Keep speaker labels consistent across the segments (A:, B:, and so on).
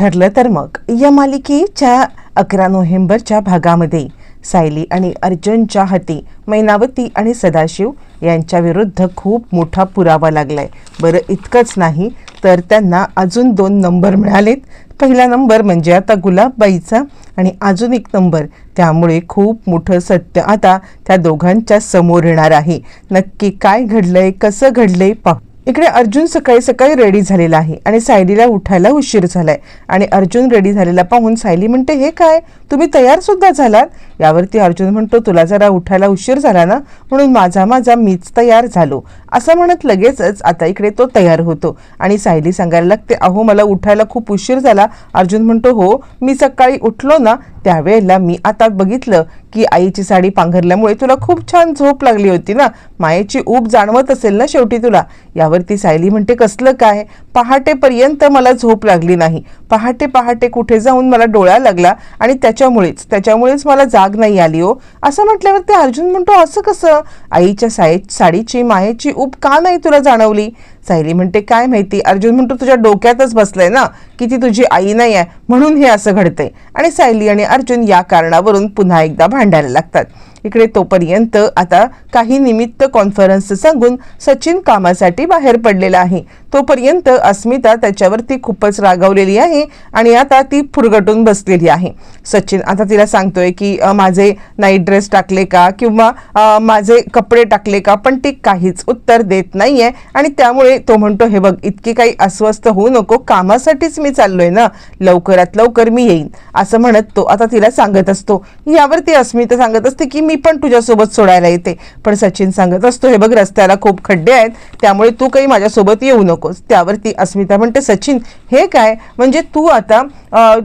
A: ठरलं तर मग. या मालिकेच्या अकरा नोव्हेंबरच्या भागामध्ये सायली आणि अर्जुनच्या हाती मैनावती आणि सदाशिव यांच्या विरुद्ध खूप मोठा पुरावा लागलाय. बरं इतकंच नाही तर त्यांना अजून दोन नंबर मिळालेत. पहिला नंबर म्हणजे आता गुलाबबाईचा आणि अजून एक नंबर त्यामुळे खूप मोठं सत्य आता त्या दोघांच्या समोर येणार आहे. नक्की काय घडलंय कसं घडलंय पाहू. इकडे अर्जुन सकाळी सकाळी रेडी झालेला आहे आणि सायलीला उठायला उशीर झालाय. आणि अर्जुन रेडी झालेला पाहून सायली म्हणते हे काय? तुम्ही तयार सुद्धा झालात? यावरती अर्जुन म्हणतो तुला जरा उठायला उशीर झाला ना? म्हणून माझा माझा मीच तयार झालो. असं म्हणत लगेचच आता इकडे तो तयार होतो. आणि सायली सांगायला लागते अहो मला उठायला खूप उशीर झाला. अर्जुन म्हणतो हो मी सकाळी उठलो ना त्यावेळेला मी आता बघितलं की आईची साडी पांघरल्यामुळे तुला खूप छान झोप लागली होती ना? मायेची ऊब जाणवत असेल ना शेवटी तुला? यावरती सायली म्हणते कसलं काय? पहाटेपर्यंत मला झोप लागली नाही. पहाटे पहाटे कुठे जाऊन मला डोळा लागला आणि त्याच्यामुळेच त्याच्यामुळेच मला जाग नाही आली हो. असं म्हटल्यावर ते अर्जुन म्हणतो असं कसं? आईच्या साय साडीची मायेची ऊब का नाही तुला जाणवली? सायली म्हणते काय माहिती? अर्जुन म्हणतो तुझ्या डोक्यातच बसलंय ना की ती तुझी आई नाही आहे म्हणून हे असं घडतंय. आणि सायली आणि अर्जुन या कारणावरून पुन्हा एकदा भांडायला लागतात. इकडे तोपर्यंत आता काही निमित्त कॉन्फरन्स सांगून सचिन कामासाठी बाहेर पडलेला आहे. तोपर्यंत अस्मिता त्याच्यावरती खूपच रागावलेली आहे आणि आता ती फुरगटून बसलेली आहे. सचिन आता तिला सांगतोय की माझे नाईट ड्रेस टाकले का किंवा माझे कपडे टाकले का पण ती काहीच उत्तर देत नाहीये आणि त्यामुळे तो म्हणतो हे बघ इतकी काही अस्वस्थ होऊ नको कामासाठीच मी चाललोय ना लवकरात लवकर मी येईन. असं म्हणत तो आता तिला सांगत असतो. यावरती अस्मिता सांगत असते की मी पण तुझ्यासोबत सोडायला येते. पण सचिन सांगत असतो हे बघ रस्त्याला खूप खड्डे आहेत त्यामुळे तू काही माझ्यासोबत येऊ नकोस. त्यावरती अस्मिता म्हणते सचिन हे काय? म्हणजे तू आता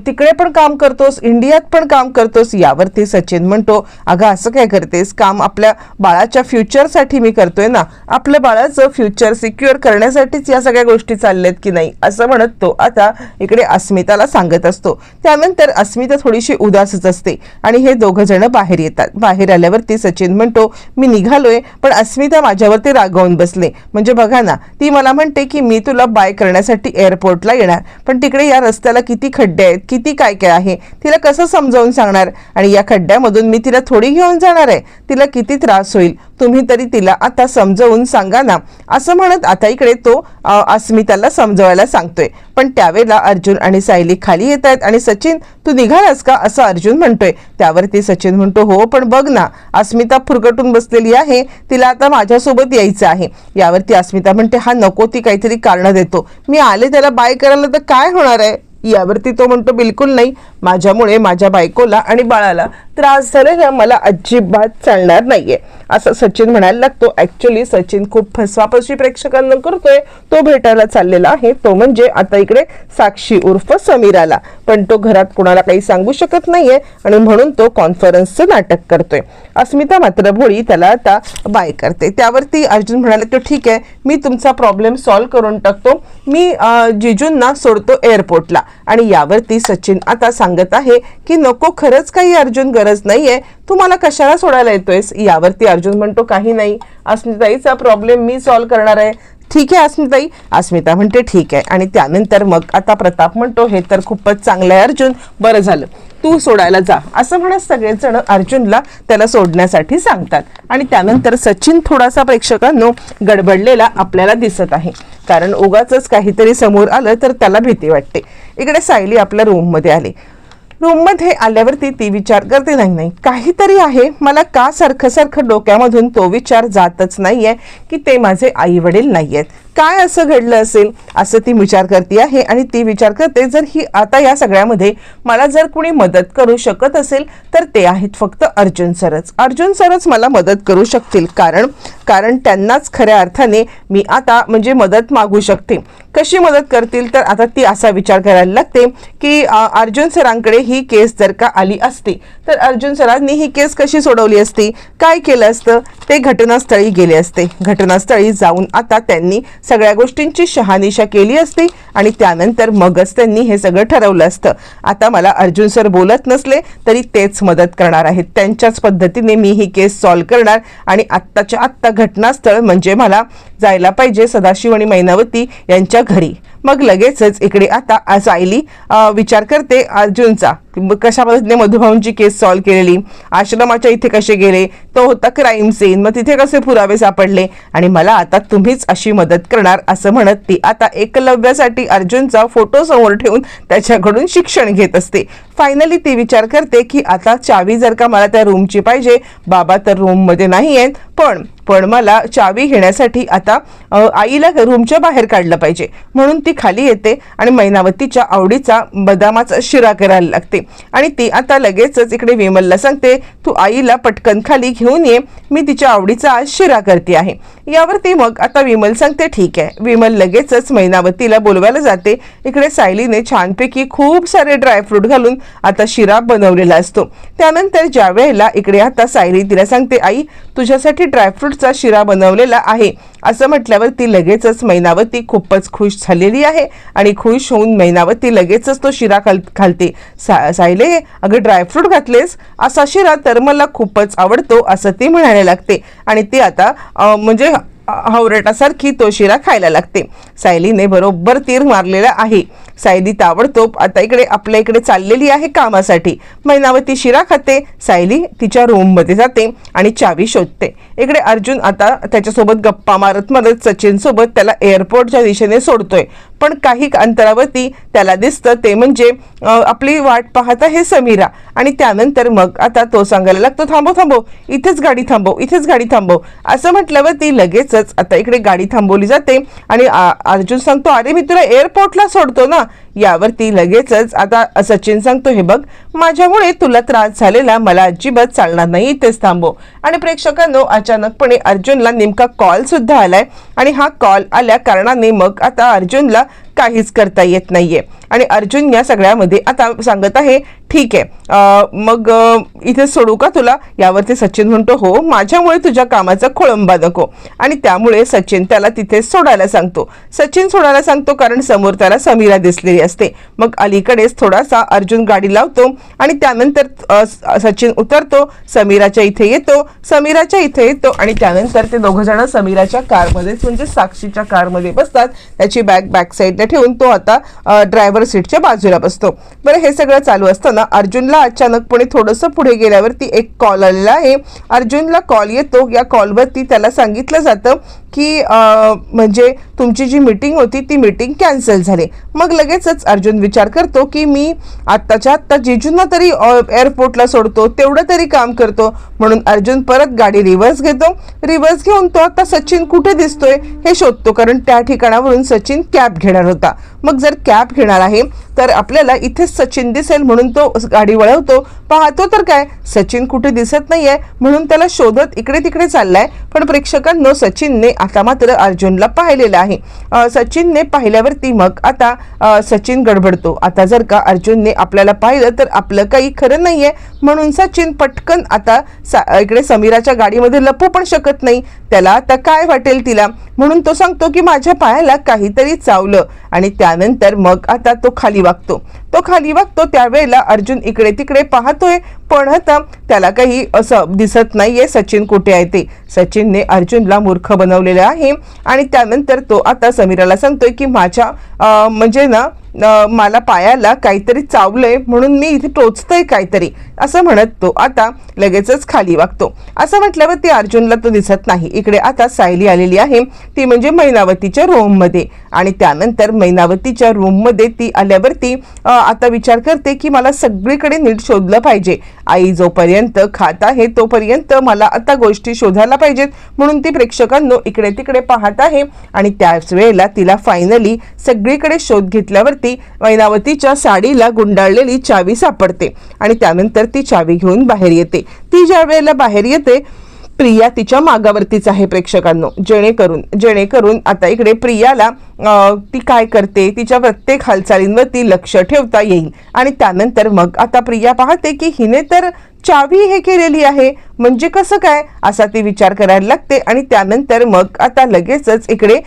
A: तिकडे पण काम करतोस इंडियात पण काम करतोस? यावरती सचिन म्हणतो अगं असं काय करतेस? काम आपल्या बाळाच्या फ्युचरसाठी मी करतोय ना. आपल्या बाळाचं फ्युचर सिक्युअर करण्यासाठीच या सगळ्या गोष्टी चालल्यात की नाही? असं म्हणत तो आता इकडे अस्मिताला सांगत असतो. त्यानंतर अस्मिता थोडीशी उदासच असते आणि हे दोघं जण बाहेर येतात. बाहेर आल्यावरती सचिन म्हणतो मी निघालोय पण अस्मिता माझ्यावरती रागावून बसले. म्हणजे बघा ना ती मला म्हणते की मी तुला बाय करण्यासाठी एअरपोर्टला येणार. पण तिकडे या रस्त्याला किती खड्डे आहेत किती काय काय आहे तिला कसं समजावून सांगणार? आणि या खड्ड्यामधून मी तिला थोडी घेऊन जाणार आहे. तिला किती त्रास होईल? तुम्ही तरी तिला आता समजवून सांगा ना. असं म्हणत आता इकडे तो अस्मिताला समजवायला सांगतोय. पण त्यावेळेला अर्जुन आणि सायली खाली येत आहेत आणि सचिन तू निघालास का? असं अर्जुन म्हणतोय. त्यावरती सचिन म्हणतो हो पण बघ ना अस्मिता फुरकटून बसलेली आहे. तिला आता माझ्यासोबत यायचं आहे. यावरती अस्मिता म्हणते हा नको ती काहीतरी कारण देतो. मी आले त्याला बाय करायला तर काय होणार आहे? यावरती तो म्हणतो बिलकुल नाही. माझ्यामुळे माझ्या बायकोला आणि बाळाला त्रास झालेला मला अजिबात चालणार नाहीये. असं सचिन म्हणायला लागतो. ऍक्च्युली सचिन खूप फसवाफसवी प्रेक्षकांना करतोय. तो भेटायला चाललेला आहे. तो म्हणजे आता इकडे साक्षी उर्फ समीराला. पण तो घरात कोणाला काही सांगू शकत नाहीये आणि म्हणून तो कॉन्फरन्सचं नाटक करतोय. अस्मिता मात्र भोळी त्याला आता बाय करते. त्यावरती अर्जुन म्हणाले तो ठीक आहे. मी तुमचा प्रॉब्लेम सॉल्व्ह करून टाकतो. मी जिजूंना सोडतो एअरपोर्टला आणि यावरती सचिन आता सांगत आहे की नको खरंच काही अर्जुन गरज नाहीये. तू मला कशाला सोडायला येतोयस? यावरती अर्जुन म्हणतो काही नाही. अस्मिताईचा प्रॉब्लेम मी सॉल्व्ह करणार आहे. ठीक आहे अस्मिताई. अस्मिता म्हणते ठीक आहे. आणि त्यानंतर मग आता प्रताप म्हणतो हे तर खूपच चांगलं आहे अर्जुन. बरं झालं. तू सोडायला जा. असं म्हणत सगळेजण अर्जुनला त्याला सोडण्यासाठी सांगतात. आणि त्यानंतर सचिन थोडासा प्रेक्षकांनो गडबडलेला आपल्याला दिसत आहे. कारण उगाच काहीतरी समोर आलं तर त्याला भीती वाटते. इकडे सायली आपल्या रूममध्ये आली. रूममध्ये आल्यावरती ती विचार करते नाही नाही काहीतरी आहे. मला का सारखं सारखं डोक्यामधून तो विचार जातच नाहीये की ते माझे आई वडील आहेत काय असं घडलं असेल असं ती विचार करते आहे आणि ती विचार करते जर ही आता या सगळ्यामध्ये मला जर कुणी मदत करू शकत असेल तर ते आहेत फक्त अर्जुन सरच. अर्जुन सरच मला मदत करू शकतील. कारण कारण त्यांनाच खऱ्या अर्थाने मी आता म्हणजे मदत मागू शकते. कशी मदत करतील? तर आता ती असा विचार करायला लागते की अर्जुन सरांकडे ही केस जर का आली असती तर अर्जुन सरांनी ही केस कशी सोडवली असती? काय केलं असतं? ते घटनास्थळी गेले असते. घटनास्थळी जाऊन आता त्यांनी सगळ्या गोष्टींची शहानिशा केली असती आणि त्यानंतर मगच त्यांनी हे सगळं ठरवलं असतं. आता मला अर्जुन सर बोलत नसले तरी तेच मदत करणार आहेत. त्यांच्याच पद्धतीने मी ही केस सॉल्व्ह करणार आणि आत्ताच्या आत्ता घटनास्थळ म्हणजे मला जायला पाहिजे सदाशिव आणि मैनावती यांच्या घरी. मग लगेचच इकडे आता आज सायली विचार करते अर्जुनचा. कशा पद्धतीने मधुभाऊंची केस सॉल्व्ह केलेली? आश्रमाच्या इथे कसे गेले? तो होता क्राईम सीन मग तिथे कसे पुरावे सापडले? आणि मला आता तुम्हीच अशी मदत करणार असं म्हणत ती आता एकलव्यासाठी अर्जुनचा फोटो समोर ठेवून त्याच्याकडून शिक्षण घेत असते. फायनली ती विचार करते की आता चावी जर का मला त्या रूमची पाहिजे बाबा तर रूममध्ये नाही आहेत पण पण मला चावी घेण्यासाठी आता आईला रूमच्या बाहेर काढलं पाहिजे. म्हणून ती खाली येते आणि मैनावतीच्या आवडीचा बदामाचा शिरा करायला लागते. आणि ती आता लगेचच इकडे विमलला सांगते तू आईला पटकन खाली घेऊन ये. मी तिच्या आवडीचा आज शिरा करते आहे. यावरती मग आता विमल सांगते ठीक आहे. विमल लगेचच मैनावतीला बोलवायला जाते. इकडे सायलीने छानपैकी खूप सारे ड्रायफ्रूट घालून आता शिरा बनवलेला असतो. त्यानंतर ज्या वेळेला इकडे आता सायली तिला सांगते आई तुझ्यासाठी ड्रायफ्रूटचा शिरा बनवलेला आहे. असं म्हटल्यावर ती लगेचच मैनावती खूपच खुश झालेली आहे आणि खुश होऊन मैनावती लगेचच तो शिरा खाल घालते सा सायले अगं ड्रायफ्रूट घातलेस? असा शिरा तर मला खूपच आवडतो असं ती म्हणायला लागते. आणि ती आता म्हणजे हावरटासारखी तो शिरा खायला लागते. सायलीने बरोबर तीर मारलेला आहे. सायली ताबडतोब आता इकडे आपल्या इकडे चाललेली आहे कामासाठी. मैनावती शिरा खाते. सायली तिच्या रूममध्ये जाते आणि चावी शोधते. इकडे अर्जुन आता त्याच्यासोबत गप्पा मारत मारत सचिनसोबत त्याला एअरपोर्टच्या दिशेने सोडतोय. पण काही अंतरावरती त्याला दिसतं. ते म्हणजे आपली वाट पाहता हे समीरा. आणि त्यानंतर मग आता तो सांगायला लागतो थांबव थांबव इथेच गाडी थांबव इथेच गाडी थांबव. असं म्हटल्यावर ती लगेचच आता इकडे गाडी थांबवली जाते. आणि आ- अर्जुन सांगतो अरे मी तुला एअरपोर्टला सोडतो ना. यावरती लगेचच आता सचिन सांगतो हे बघ माझ्यामुळे तुला त्रास झालेला मला अजिबात चालणार नाही इथेच थांबव. आणि प्रेक्षकांनो अचानकपणे अर्जुनला नेमका कॉल सुद्धा आलाय. आणि हा कॉल आल्या कारणाने मग आता अर्जुनला काहीच करता येत नाहीये. आणि अर्जुन या सगळ्यामध्ये आता सांगत आहे ठीक आहे मग इथे सोडू का तुला? यावरती सचिन म्हणतो हो माझ्यामुळे तुझ्या कामाचा खोळंबा नको. आणि त्यामुळे सचिन त्याला तिथे सोडायला सांगतो. सचिन सोडायला सांगतो कारण समोर त्याला समीरा दिसलेली असते. मग अलीकडेच थोडासा अर्जुन गाडी लावतो आणि त्यानंतर सचिन उतरतो समीराच्या इथे येतो समीराच्या इथे येतो आणि त्यानंतर ते दोघं जण समीराच्या कारमध्येच म्हणजे साक्षीच्या कारमध्ये बसतात. त्याची बॅग बॅक साईडला ठेवून तो आता ड्रायव्हर सीटच्या बाजूला बसतो. बरं हे सगळं चालू असताना अर्जुनला अचानकपणे थोडंसं पुढे गेल्यावरती एक कॉल आलेला आहे. अर्जुनला कॉल येतो. या कॉलवरती त्याला सांगितलं जातं की म्हणजे तुमची जी मीटिंग होती ती मीटिंग कॅन्सल झाली. मग लगेचच अर्जुन विचार करतो की मी आत्ताच्या आत्ता जिजूंना तरी एअरपोर्टला सोडतो तेवढं तरी काम करतो. म्हणून अर्जुन परत गाडी रिव्हर्स घेतो. रिव्हर्स घेऊन तो आता सचिन कुठे दिसतोय हे शोधतो. कारण त्या ठिकाणावरून सचिन कॅब घेणार होता. juta मग जर कॅब घेणार आहे तर आपल्याला इथेच सचिन दिसेल म्हणून तो गाडी वळवतो. पाहतो तर काय? सचिन कुठे दिसत नाहीये म्हणून त्याला शोधत इकडे तिकडे चाललाय. पण प्रेक्षकांनो सचिनने आता मात्र अर्जुनला पाहिलेलं आहे. सचिनने पाहिल्यावरती मग आता सचिन गडबडतो. आता जर का अर्जुनने आपल्याला पाहिलं तर आपलं काही खरं नाहीये. म्हणून सचिन पटकन आता सा- इकडे समीराच्या गाडीमध्ये लपू पण शकत नाही. त्याला आता काय वाटेल तिला? म्हणून तो सांगतो की माझ्या पायाला काहीतरी चावलं. आणि त्या त्यानंतर मग आता तो खाली वागतो. तो खाली वागतो त्यावेळेला अर्जुन इकडे तिकडे पाहतोय पण आता त्याला काही असं दिसत नाहीये सचिन कुठे आहे ते. सचिनने अर्जुनला मूर्ख बनवलेलं आहे आणि त्यानंतर तो आता समीराला सांगतोय की माझ्या म्हणजे ना मला पायाला काहीतरी चावलंय म्हणून मी इथे टोचतोय काहीतरी असं म्हणत तो आता लगेचच खाली वागतो. असं म्हटल्यावर ती अर्जुनला तो दिसत नाही. इकडे आता सायली आलेली आहे. ती म्हणजे मैनावतीच्या रूममध्ये आणि त्यानंतर मैनावतीच्या रूममध्ये ती आल्यावरती आता विचार करते की मला सगळीकडे नीट शोधलं पाहिजे. आई जोपर्यंत खात आहे तोपर्यंत मला आता गोष्टी शोधायला पाहिजेत. म्हणून ती प्रेक्षकांनो इकडे तिकडे पाहत आहे. आणि त्याच वेळेला तिला फायनली सगळीकडे शोध घेतल्यावरती मैनावतीच्या साडीला गुंडाळलेली चावी सापडते. आणि त्यानंतर ती चावी घेऊन बाहेर येते. ती ज्या वेळेला बाहेर येते प्रिया तिच्या मागावरतीच आहे प्रेक्षकांनो. जेणेकरून जेणेकरून आता इकडे प्रियाला ती काय करते? तिच्या प्रत्येक हालचालींवरती लक्ष ठेवता येईल. आणि त्यानंतर मग आता प्रिया पाहते की हिने तर चावी हे केलेली आहे. म्हणजे कसं काय? असा ती विचार करायला लागते आणि त्यानंतर मग आता लगेचच इकडे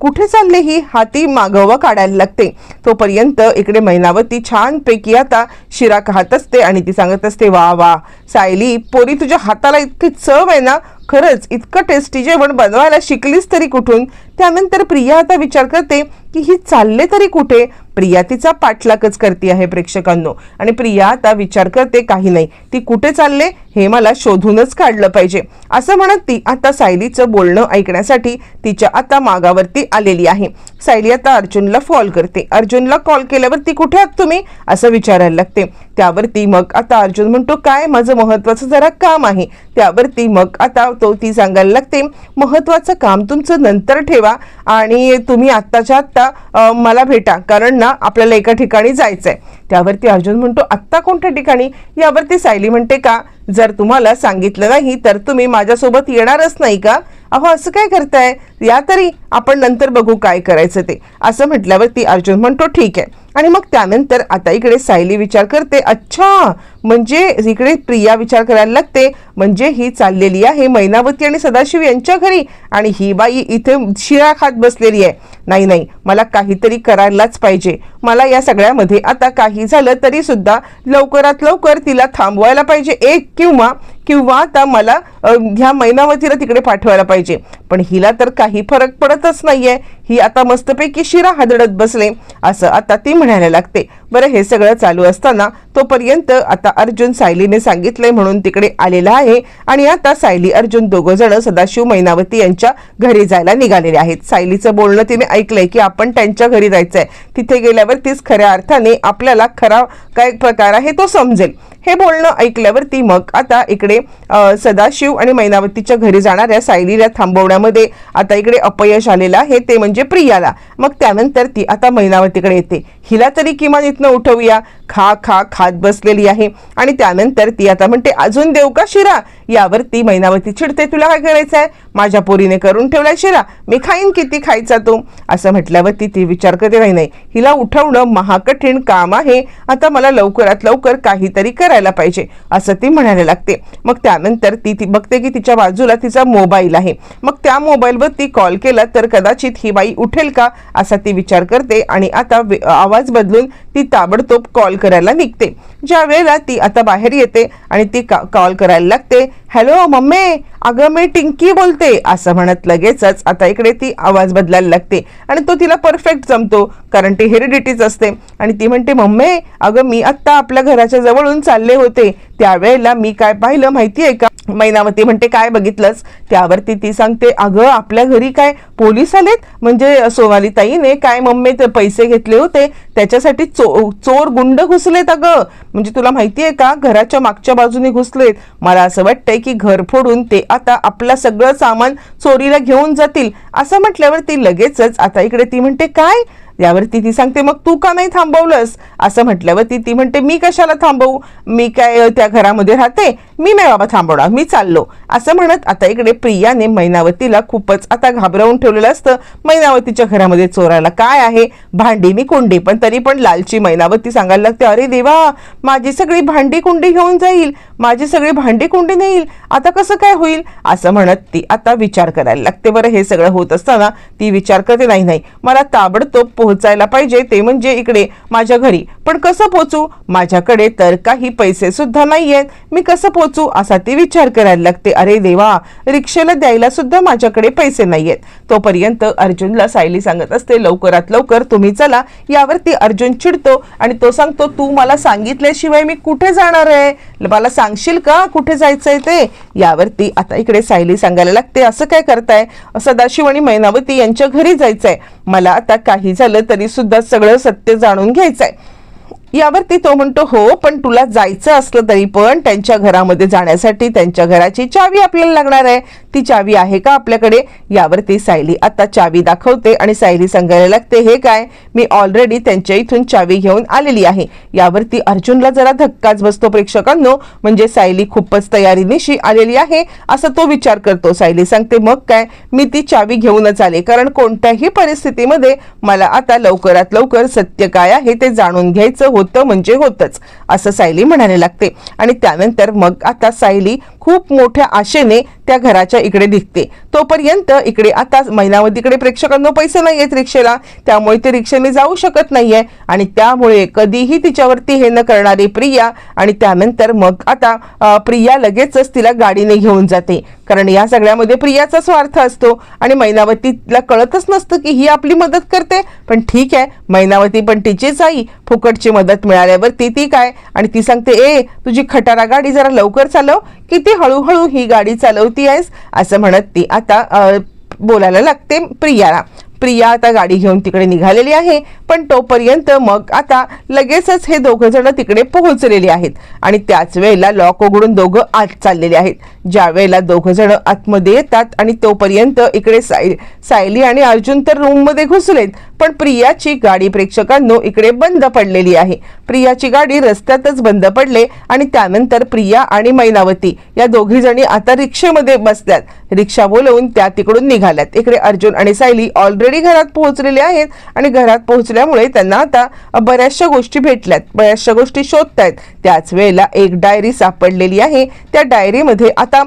A: कुठे चालले ही हाती मागवा काढायला लागते. तोपर्यंत इकडे मैनावती छानपैकी आता शिरा खात असते आणि ती सांगत असते वा वा सायली पोरी तुझ्या हाताला इतकी चव आहे ना? खरंच इतकं टेस्टी जेवण बनवायला शिकलीस तरी कुठून? त्यानंतर प्रिया आता विचार करते की ही चालले तरी कुठे? प्रिया तिचा पाठलागच करते आहे प्रेक्षकांनो. आणि प्रिया आता विचार करते काही नाही. ती कुठे चालले? हे मला शोधूनच काढलं पाहिजे. असं म्हणत ती आता सायलीचं बोलणं ऐकण्यासाठी तिच्या आता मागावरती आलेली आहे. सायली आता अर्जुनला फॉल करते. अर्जुनला कॉल केल्यावर ती कुठे आहात तुम्ही? असं विचारायला लागते. त्यावरती मग आता अर्जुन म्हणतो काय? माझं महत्वाचं जरा काम आहे. त्यावरती मग आता तो ती सांगायला लागते. महत्वाचं काम तुमचं नंतर ठेवा आणि तुम्ही आत्ताच्या आत्ता मला भेटा. कारण ना आपल्याला एका ठिकाणी जायचं आहे त्यावरती अर्जुन म्हणतो आत्ता कोणत्या ठिकाणी? यावरती सायली म्हणते का जर तुम्हाला सांगितलं नाही तर तुम्ही माझ्यासोबत येणारच नाही का? अहो असं काय करताय? या तरी आपण नंतर बघू काय करायचं ते. असं म्हटल्यावरती अर्जुन म्हणतो ठीक आहे. आणि मग त्यानंतर आता इकडे सायली विचार करते अच्छा म्हणजे इकडे प्रिया विचार करायला लागते. म्हणजे ही चाललेली आहे मैनावती आणि सदाशिव यांच्या घरी आणि ही बाई इथे शिळा खात बसलेली आहे. नाही नाही मला काहीतरी करायलाच पाहिजे. मला या सगळ्यामध्ये आता काही झालं तरी सुद्धा लवकरात लवकर तिला थांबवायला पाहिजे. एक किंवा किंवा आता मला ह्या मैनावतीला तिकडे पाठवायला पाहिजे. पण हिला तर काही फरक पडतच नाहीये. ही आता मस्तपैकी शिरा हादडत बसले असं आता ती म्हणायला लागते. बरं हे सगळं चालू असताना तोपर्यंत आता अर्जुन सायलीने सांगितलंय म्हणून तिकडे आलेला आहे आणि आता सायली अर्जुन दोघं जण सदाशिव मैनावती यांच्या घरी जायला निघालेले आहेत. सायलीचं बोलणं तिने ऐकलंय की आपण त्यांच्या घरी जायचंय. तिथे गेल्यावर तीच खऱ्या अर्थाने आपल्याला खरा काय प्रकार आहे तो समजेल. हे बोलणं ऐकल्यावरती मग आता इकडे सदाशिव सदाशिव आणि मैनावतीच्या घरी जाणाऱ्या सायलीला थांबवण्यामध्ये आता इकडे अपयश आलेलं आहे ते म्हणजे प्रियाला. मग त्यानंतर ती आता मैनावतीकडे येते. हिला तरी किमान इथनं उठवूया. खा खा खात बसलेली आहे. आणि त्यानंतर ती आता म्हणते अजून देऊ का शिरा? यावर ती मैनावती चिडते तुला काय करायचं आहे माझ्या पोरीने करून ठेवला शिरा. मी खाईन किती खायचा तो? असं म्हटल्यावरती ती विचार करते नाही नाही हिला उठवणं महाकठीण काम आहे. आता मला लवकरात लवकर काहीतरी करायला पाहिजे असं ती म्हणायला लागते. मग त्यानंतर ती ती बघते की तिच्या बाजूला तिचा मोबाईल आहे. मग त्या मोबाईलवर ती कॉल केला तर कदाचित ही बाई उठेल का? असा ती विचार करते आणि आता आवाज बदलून ती ताबडतोब कॉल करायला निघते. ज्या वेळेला ती आता बाहेर येते आणि ती कॉल करायला लागते हॅलो मम्मी अगं मी टिंकी बोलते. असं म्हणत लगेचच आता इकडे ती आवाज बदलायला लागते. आणि तो तिला परफेक्ट जमतो कारण ती हेरिडिटीच असते. आणि ती म्हणते मम्मी अगं मी आत्ता आपल्या घराच्या जवळून चालले होते. त्यावेळेला मी काय पाहिलं माहिती आहे का? मैनावती म्हणते काय बघितलंस? त्यावरती ती सांगते अगं आपल्या घरी काय पोलीस आलेत? म्हणजे सोनाली ताईने काय मम्मी ते पैसे घेतले होते? त्याच्यासाठी चो चोर गुंड घुसलेत अगं. म्हणजे तुला माहिती आहे का? घराच्या मागच्या बाजूने घुसलेत. मला असं वाटतंय की घर फोडून ते आता आपलं सगळं सामान चोरीला घेऊन जातील. असं म्हटल्यावर ती लगेचच आता इकडे ती म्हणते काय? यावरती ती सांगते मग तू का नाही थांबवलंस? असं म्हटल्यावरती ती म्हणते मी कशाला थांबवू? मी काय त्या घरामध्ये राहते. मी नाही बाबा थांबवणार मी चाललो. असं म्हणत आता इकडे प्रियाने मैनावतीला खूपच आता घाबरवून ठेवलेलं असतं. मैनावतीच्या घरामध्ये चोरायला काय आहे? भांडी मी कुंडी. पण तरी पण लालची मैनावती सांगायला लागते अरे देवा माझी सगळी भांडी कुंडी घेऊन जाईल. माझी सगळी भांडी कुंडी नेईल. आता कसं काय होईल? असं म्हणत ती आता विचार करायला लागते. बरं हे सगळं होत असताना ती विचार करते नाही नाही. मला ताबडतोब पोहोचायला पाहिजे ते म्हणजे इकडे माझ्या घरी. पण कसं पोचू माझ्याकडे तर काही पैसे सुद्धा आहेत मी कसं पोचू असा ती विचार करायला लागते. अरे देवा रिक्षेला द्यायला सुद्धा माझ्याकडे पैसे नाही आहेत तोपर्यंत अर्जुनला सायली सांगत असते लवकरात लवकर तुम्ही चला. यावरती अर्जुन चिडतो आणि तो सांगतो तू मला सांगितल्याशिवाय मी कुठे जाणार आहे? मला सांगशील का? कुठे जायचंय ते? यावरती आता इकडे सायली सांगायला लागते असं काय करताय? सदाशिव आणि मैनावती यांच्या घरी जायचंय. मला आता काही झालं तरी सुद्धा सगळं सत्य जाणून घ्यायचंय. यावरती तो म्हणतो हो पण तुला जायचं असलं तरी पण त्यांच्या घरामध्ये जाण्यासाठी त्यांच्या घराची चावी आपल्याला लागणार आहे. ती चावी आहे का आपल्याकडे? यावरती सायली आता चावी दाखवते आणि सायली सांगायला लागते हे काय? मी ऑलरेडी त्यांच्या इथून चावी घेऊन आलेली आहे. यावरती अर्जुनला जरा धक्काच बसतो प्रेक्षकांनो म्हणजे सायली खूपच तयारीनिशी आलेली आहे असं तो विचार करतो. सायली सांगते मग काय? मी ती चावी घेऊनच आले. कारण कोणत्याही परिस्थितीमध्ये मला आता लवकरात लवकर सत्य काय आहे ते जाणून घ्यायचं होतं. म्हणजे होतच असं सायली म्हणायला लागते. आणि त्यानंतर मग आता सायली खूप मोठ्या आशेने त्या घराच्या इकडे निघते. तोपर्यंत इकडे आता मैनावतीकडे प्रेक्षकांनो पैसे नाही आहेत रिक्षेला. त्यामुळे ते रिक्षेने जाऊ शकत नाहीये आणि त्यामुळे कधीही तिच्यावरती हे न करणारी प्रिया आणि त्यानंतर मग आता प्रिया लगेचच तिला गाडीने घेऊन जाते. कारण या सगळ्यामध्ये प्रियाचा स्वार्थ असतो आणि मैनावतीला कळतच नसतं की ही आपली मदत करते. पण ठीक आहे मैनावती पण तिचीच आई फुकटची मदत मिळाल्यावरती ती काय? आणि ती सांगते ए तुझी खटारा गाडी जरा लवकर चालव. किती हळूहळू ही गाडी चालवती आहेस असं म्हणत ती. आता बोलायला लागते प्रियाला. प्रिया आता गाडी घेऊन तिकडे निघालेली आहे पण तोपर्यंत मग आता लगेचच हे दोघं जण तिकडे पोहोचलेले आहेत आणि त्याच वेळेला लॉक उघडून दोघं आत चाललेले आहेत. ज्या वेळेला दोघं जण आतमध्ये येतात आणि तोपर्यंत इकडे साय सायली आणि अर्जुन तर रूममध्ये घुसलेत पण प्रियाची गाडी प्रेक्षकांनो इकडे बंद पडलेली आहे. प्रियाची गाडी रस्त्यातच बंद पडले आणि त्यानंतर प्रिया आणि मैनावती या दोघी जणी आता रिक्षेमध्ये बसल्यात. रिक्षा बोलवून त्या तिकडून निघाल्यात. इकडे अर्जुन आणि सायली ऑलरेडी घरात पोहोचलेले आहेत आणि घरात पोहोचल्यामुळे त्यांना आता बऱ्याचशा गोष्टी भेटल्यात. बऱ्याचशा गोष्टी शोधतायत. त्याच वेळेला एक डायरी सापडलेली आहे. त्या डायरीमध्ये आता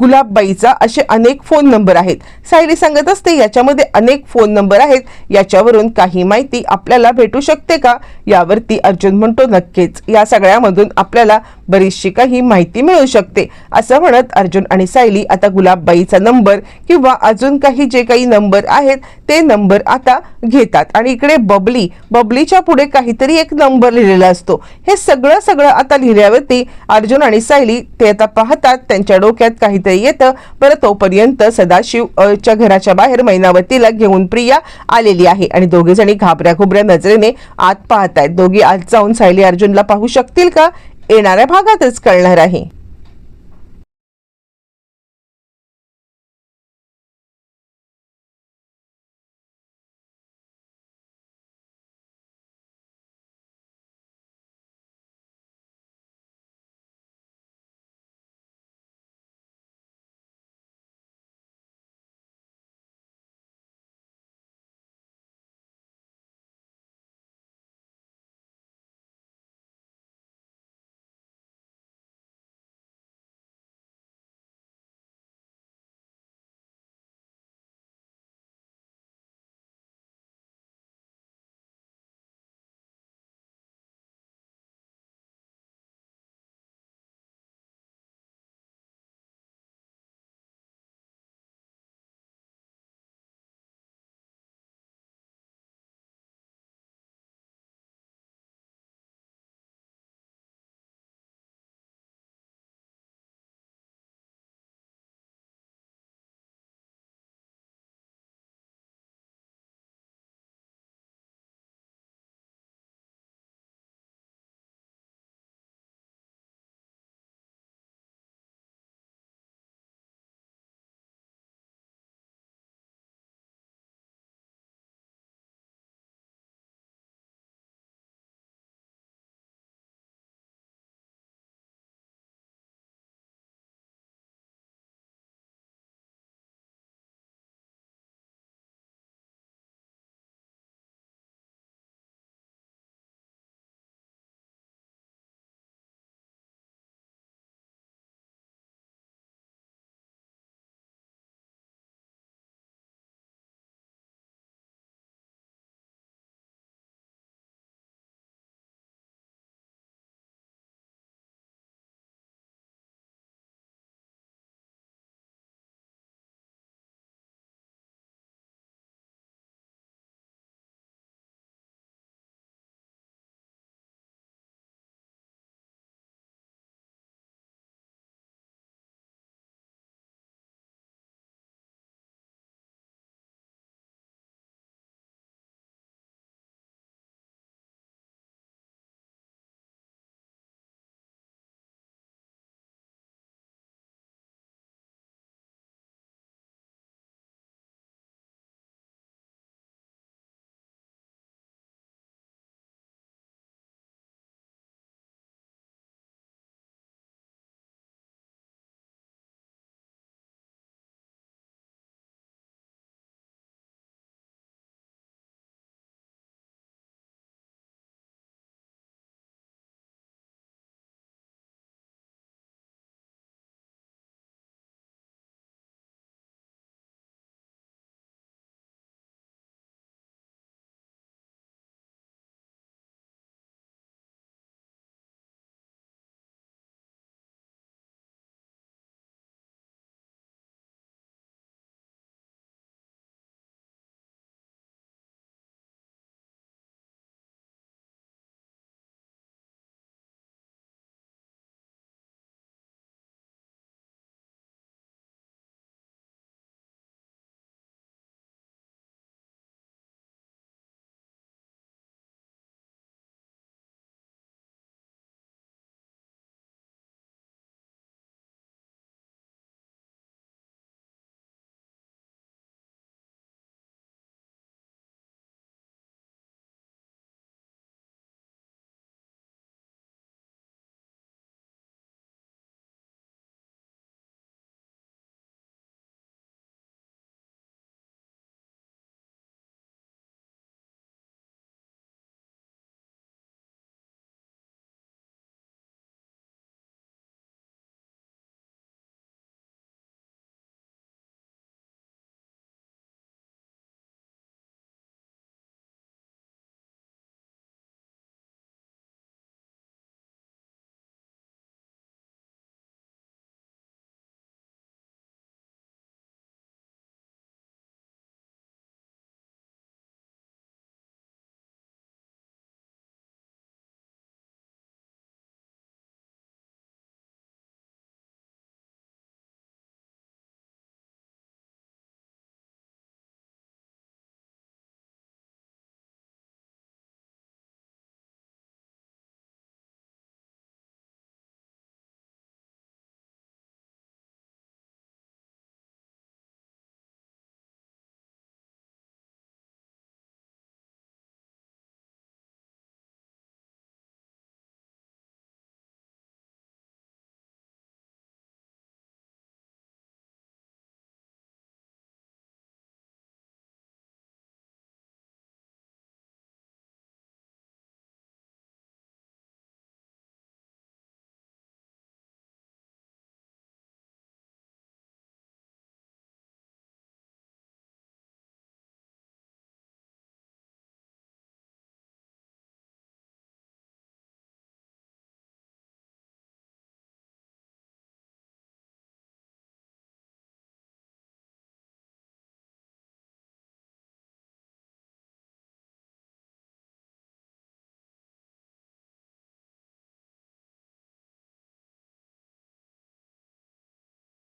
A: गुलाबबाईचा असे अनेक फोन नंबर आहेत. सायली सांगत असते याच्यामध्ये अनेक फोन नंबर आहेत. याच्यावरून काही माहिती आपल्याला भेटू शकते का? यावरती अर्जुन म्हणतो नक्कीच. या सगळ्यामधून आपल्याला बरीचशी काही माहिती मिळू शकते. असं म्हणत अर्जुन आणि सायली आता गुलाबबाईचा नंबर किंवा अजून काही जे काही नंबर आहेत ते नंबर आता घेतात. आणि इकडे बबली बबलीच्या पुढे काहीतरी एक नंबर लिहिलेला असतो. हे सगळं सगळं आता लिहिल्यावरती अर्जुन आणि सायली ते आता पाहतात. त्यांच्या डोक्यात काहीतरी येतं. बरं तोपर्यंत सदाशिव च्या घराच्या बाहेर मैनावतीला घेऊन प्रिया आलेली आहे. आणि दोघे जणी घाबऱ्या घुबऱ्या नजरेने आत पाहतायत. दोघी आत जाऊन सायली अर्जुनला पाहू शकतील का? येणाऱ्या भागातच कळणार आहे.